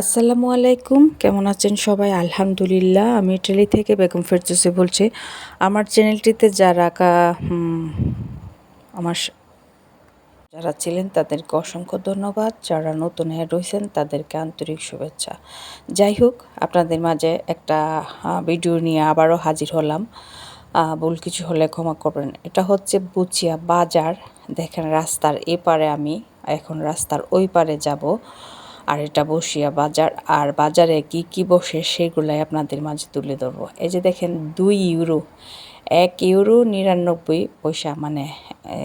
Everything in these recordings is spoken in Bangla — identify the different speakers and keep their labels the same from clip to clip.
Speaker 1: আসসালামু আলাইকুম। কেমন আছেন সবাই? আলহামদুলিল্লাহ, আমি ইটালি থেকে বেগম ফেরদৌসি বলছি। আমার চ্যানেলটিতে যারা আমার যারা ছিলেন তাদেরকে অসংখ্য ধন্যবাদ। যারা নতুন অ্যাড হয়েছেন তাদেরকে আন্তরিক শুভেচ্ছা। যাই হোক, আপনাদের মাঝে একটা ভিডিও নিয়ে আবারও হাজির হলাম। ভুল কিছু হলে ক্ষমা করবেন। এটা হচ্ছে বুচিয়া বাজার। দেখেন রাস্তার এপারে আমি এখন রাস্তার ওই পারে যাব। আর এটা বসিয়া বাজার, আর বাজারে কি কি বসে সেগুলাই আপনাদের মাঝে তুলে ধরবো। এই যে দেখেন, দুই ইউরো, এক ইউরো নিরানব্বই পয়সা মানে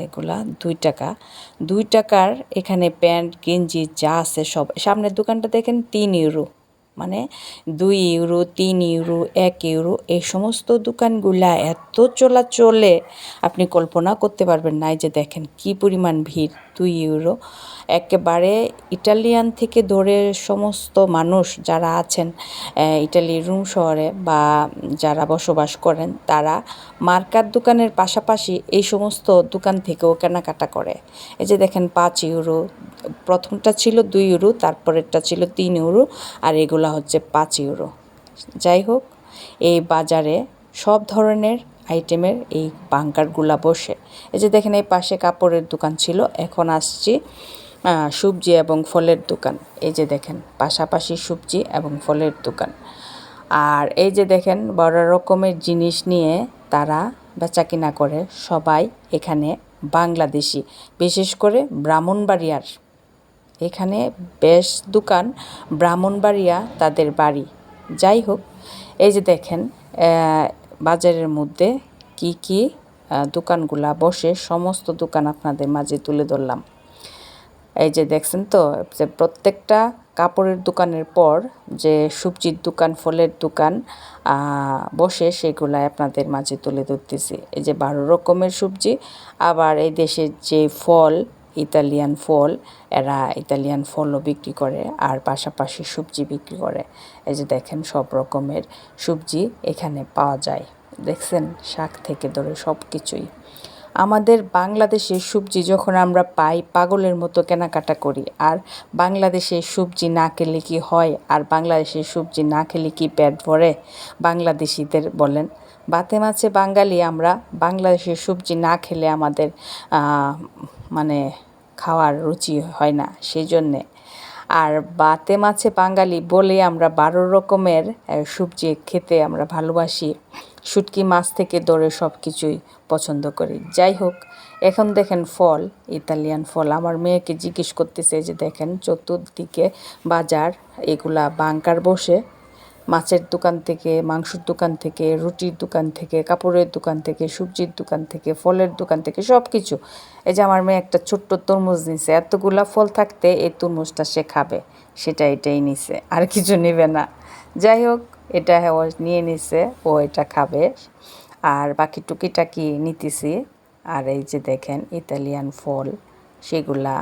Speaker 1: এগুলা দুই টাকা। দুই টাকার এখানে প্যান্ট, গেঞ্জি যা আছে সব, সামনের দোকানটা দেখেন তিন ইউরো। মানে দুই ইউরো, তিন ইউরো, এক ইউরো, এই সমস্ত দোকানগুলা এত চলাচলে আপনি কল্পনা করতে পারবেন না। এই যে দেখেন কি পরিমাণ ভিড়, দুই ইউরো। একেবারে ইটালিয়ান থেকে ধরে সমস্ত মানুষ যারা আছেন ইটালির রুম শহরে বা যারা বসবাস করেন, তারা মার্কার দোকানের পাশাপাশি এই সমস্ত দোকান থেকেও কেনাকাটা করে। এই যে দেখেন পাঁচ ইউরো প্রথমটা ছিল দুই ইউরো, তারপরেরটা ছিল তিন ইউরো, আর এগুলা হচ্ছে পাঁচ ইউরো। যাই হোক, এই বাজারে সব ধরনের আইটেমের এই বাঙ্কারগুলা বসে। এই যে দেখেন, এই পাশে কাপড়ের দোকান ছিল, এখন আসছি সবজি এবং ফলের দোকান। এই যে দেখেন, পাশাপাশি সবজি এবং ফলের দোকান। আর এই যে দেখেন, বড় রকমের জিনিস নিয়ে তারা বেচা কিনা করে সবাই এখানে বাংলাদেশি, বিশেষ করে ব্রাহ্মণবাড়িয়ার। এখানে বেশ দোকান, ব্রাহ্মণবাড়িয়া তাদের বাড়ি। যাই হোক, এই যে দেখেন বাজারের মধ্যে কি কি দোকানগুলা বসে, সমস্ত দোকান আপনাদের মাঝে তুলে ধরলাম। এই যে দেখছেন তো, যে প্রত্যেকটা কাপড়ের দোকানের পর যে সবজির দোকান, ফলের দোকান বসে সেগুলাই আপনাদের মাঝে তুলে ধরতেছি। এই যে বারো রকমের সবজি, আবার এই দেশের যে ফল ইতালিয়ান ফল, এরা ইতালিয়ান ফলও বিক্রি করে আর পাশাপাশি সবজি বিক্রি করে। এই যে দেখেন সব রকমের সবজি এখানে পাওয়া যায়। দেখছেন, শাক থেকে ধরে সব কিছুই আমাদের বাংলাদেশের সবজি যখন আমরা পাই, পাগলের মতো কেনাকাটা করি, আর বাংলাদেশে সবজি না খেলে কি হয়, আর বাংলাদেশে সবজি না খেলে কি পেট ভরে? বাংলাদেশিদের বলেন, বাতে মাছে বাঙালি আমরা, বাংলাদেশের সবজি না খেলে আমাদের মানে খাওয়ার রুচি হয় না সেই জন্যে আর বাতে মাছে বাঙালি বলে আমরা বারো রকমের সবজি খেতে আমরা ভালোবাসি। শুটকি মাছ থেকে ধরে সব কিছুই পছন্দ করি। যাই হোক, এখন দেখেন ফল, ইতালিয়ান ফল। আমার মেয়েকে জিজ্ঞেস করতেছে যে দেখেন চতুর্দিকে বাজার, এগুলা বাংকার বসে। মাছের দোকান থেকে, মাংসের দোকান থেকে, রুটির দোকান থেকে, কাপড়ের দোকান থেকে, সবজির দোকান থেকে, ফলের দোকান থেকে সব কিছু এই যে আমার মেয়ে একটা ছোট্ট তরমুজ নিছে, এতগুলা ফল থাকতে এই তরমুজটা সে খাবে, সেটা এটাই নিছে, আর কিছু নেবে না। যাই হোক, এটা ও নিয়ে নিছে, ও এটা খাবে। আর বাকি টুকিটাকি নিতেছি? আর এই যে দেখেন, ইতালিয়ান ফল, সেগুলা,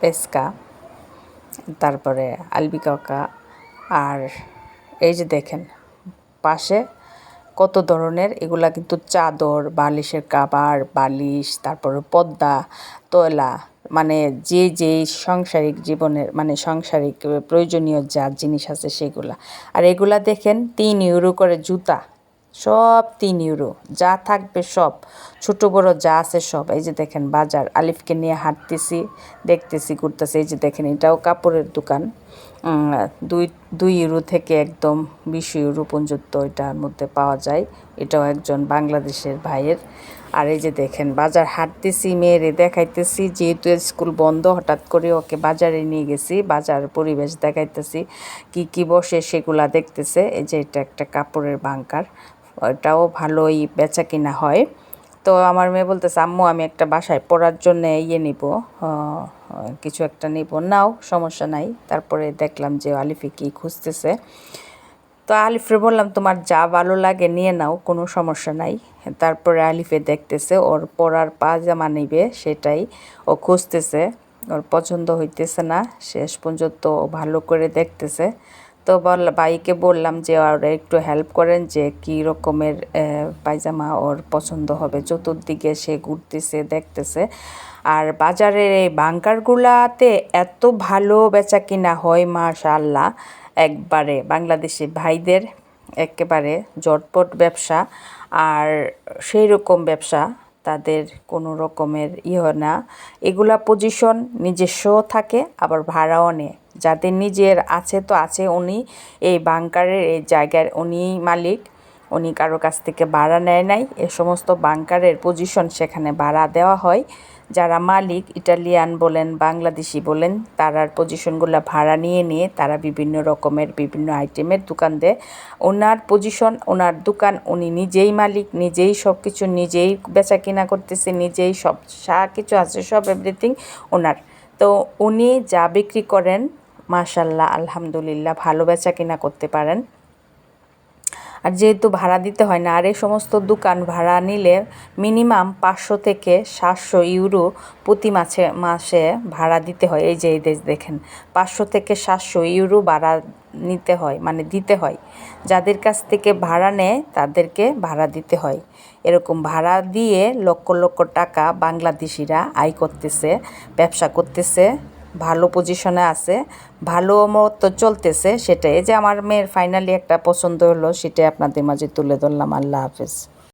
Speaker 1: পেস্কা, তারপরে আলবিকাকা, আর এই যে দেখেন, পাশে কত ধরনের, এগুলা কিন্তু চাদর, বালিশের কাবার, বালিশ, তারপরে পদ্মা তয়লা মানে যে যে সাংসারিক জীবনের মানে সাংসারিক প্রয়োজনীয় যা জিনিস আছে সেগুলা। আর এগুলা দেখেন, তিন ইউরো করে জুতা, সব তিন ইউরো, যা থাকবে সব। ছোট বড় যা আছে সব, এই যে দেখেন বাজার, আলিফকে নিয়ে হাঁটতেছি, দেখতেছি, ঘুরতেছি, এই যে দেখেন এটাও কাপড়ের দোকান। দুই দুই ইউরো থেকে একদম বিশ ইউরো পর্যন্ত এটার মধ্যে পাওয়া যায়। এটাও একজন বাংলাদেশের ভাইয়ের। আর এই যে দেখেন বাজার, হাঁটতেছি মেয়েরে দেখাইতেছি, যেহেতু স্কুল বন্ধ, হঠাৎ করে ওকে বাজারে নিয়ে গেছি, বাজার পরিবেশ দেখাইতেছি, কি কি বসে সেগুলা দেখতেছে। এই যে এটা একটা কাপড়ের বাংকার ওটাও ভালোই বেচা কিনা হয়। তো আমার মেয়ে বলতেছে, আম্মু, আমি একটা বাসায় পড়ার জন্য ইয়ে নিব কিছু একটা নিব। নাও, সমস্যা নাই। তারপরে দেখলাম যে আলিফি কি খুঁজতেছে। তো আলিফরে বললাম, তোমার যা ভালো লাগে নিয়ে নাও, কোনো সমস্যা নাই। তারপরে আলিফে দেখতেছে, ওর পরার পাজামা নিবে, সেটাই ও খুঁজতেছে। ওর পছন্দ হইতেছে না, শেষ পর্যন্ত ভালো করে দেখতেছে। তো বল, ভাইকে বললাম যে ওর একটু হেল্প করেন যে কী রকমের পায়জামা ওর পছন্দ হবে। চতুর্দিকে সে ঘুরতেছে, দেখতেছে। আর বাজারের এই বাঙ্কারগুলাতে এত ভালো বেচা কিনা হয় মাশাআল্লাহ। একবারে বাংলাদেশি ভাইদের একেবারে জটপট ব্যবসা। আর সেই রকম ব্যবসা তাদের কোনো রকমের ইয়ে না। এগুলা পজিশন নিজস্ব থাকে, আবার ভাড়াও নেয়। যাদের নিজের আছে তো আছে উনি, এই বাংকারের এই জায়গার উনি মালিক। উনি কারও কাছ থেকে ভাড়া নেয় নাই। এ সমস্ত বাংকারের পজিশন সেখানে ভাড়া দেওয়া হয়। যারা মালিক, ইটালিয়ান বলেন, বাংলাদেশি বলেন তারার পজিশনগুলো ভাড়া নিয়ে নিয়ে তারা বিভিন্ন রকমের বিভিন্ন আইটেমের দোকান দেয়। ওনার পজিশন ওনার দোকান, উনি নিজেই মালিক, নিজেই সব কিছু নিজেই বেচা কিনা করতেছে, নিজেই সব, যা কিছু আছে, সব এভরিথিং ওনার। তো উনি যা বিক্রি করেন মাশাল্লাহ আলহামদুলিল্লাহ, ভালো বেচা কিনা করতে পারেন। আর যেহেতু ভাড়া দিতে হয় না, আর এই সমস্ত দোকান ভাড়া নিলে মিনিমাম পাঁচশো থেকে সাতশো ইউরো প্রতি মাসে মাসে ভাড়া দিতে হয়। এই যে এই দেশ দেখেন, পাঁচশো থেকে সাতশো ইউরো ভাড়া নিতে হয় মানে দিতে হয়। যাদের কাছ থেকে ভাড়া নেয়, তাদেরকে ভাড়া দিতে হয়। এরকম ভাড়া দিয়ে লক্ষ লক্ষ টাকা বাংলাদেশিরা আয় করতেছে, ব্যবসা করতেছে। ভালো পজিশনে আছে, ভালো মতো চলতেছে সেটাই। যে আমার মেয়ের ফাইনালি একটা পছন্দ হলো, সেটাই আপনাদের মাঝে তুলে ধরলাম। আল্লাহ হাফেজ।